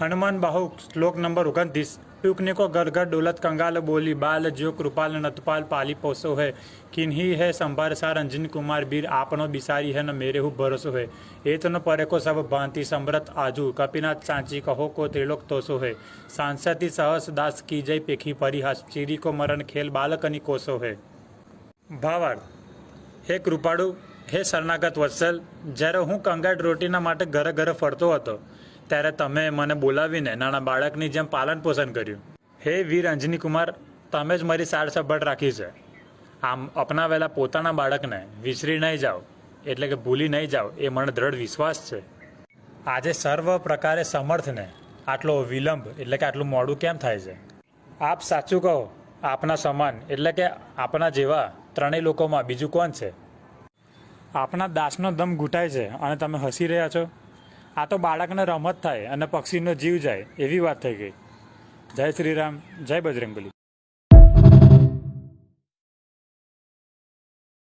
હનુમાન બાહુ શ્લોક નંબર ઓગણત્રીસ. ટૂંકને કો ઘર ઘર ડોલત કંગાલ બોલી, બાલ જ્યો કૃપાલ નતપાલ પાલી પોસો હે. કિન્હી હે સંભાર સાર અંજન કુમાર બીર, આપનો બિસારી હે ન મેરે હું ભરોસો હે. એ તનો પરેકો સબ ભાંતિ સમરત આજુ, કપિનાથ સાંચી કહો, કો ત્રિલોક તોસો હે. સાંસતી સહસ દાસ કી જય પેખી પરિહાસ ચીરી કો મરણ ખેલ બાલકની કોસો હે. ભાવાર્થ હે કૃપાળુ, હે શરણાગત વત્સલ, જ્યારે હું કંગાટ રોટીના માટે ઘરે ઘરે ફરતો હતો ત્યારે તમે મને બોલાવીને નાના બાળકની જેમ પાલન પોષણ કર્યું. હે વીર અંજની કુમાર તમે જ મારી સાર સંભાળ રાખી છે. આમ અપનાવેલા પોતાના બાળકને વિસરી નહીં જાઓ, એટલે કે ભૂલી નહીં જાઓ, એ મને દ્રઢ વિશ્વાસ છે. આજે સર્વ પ્રકારે સમર્થને આટલો વિલંબ, એટલે કે આટલું મોડું કેમ થાય છે? આપ સાચું કહો, આપના સમાન, એટલે કે આપના જેવા ત્રણેય લોકોમાં બીજું કોણ છે? આપના દાસનો દમ ઘૂંટાય છે અને તમે હસી રહ્યા છો? આ તો બાળકને રમત થાય અને પક્ષીનો જીવ જાય એવી વાત થઈ ગઈ. જય શ્રીરામ, જય બજરંગબલી.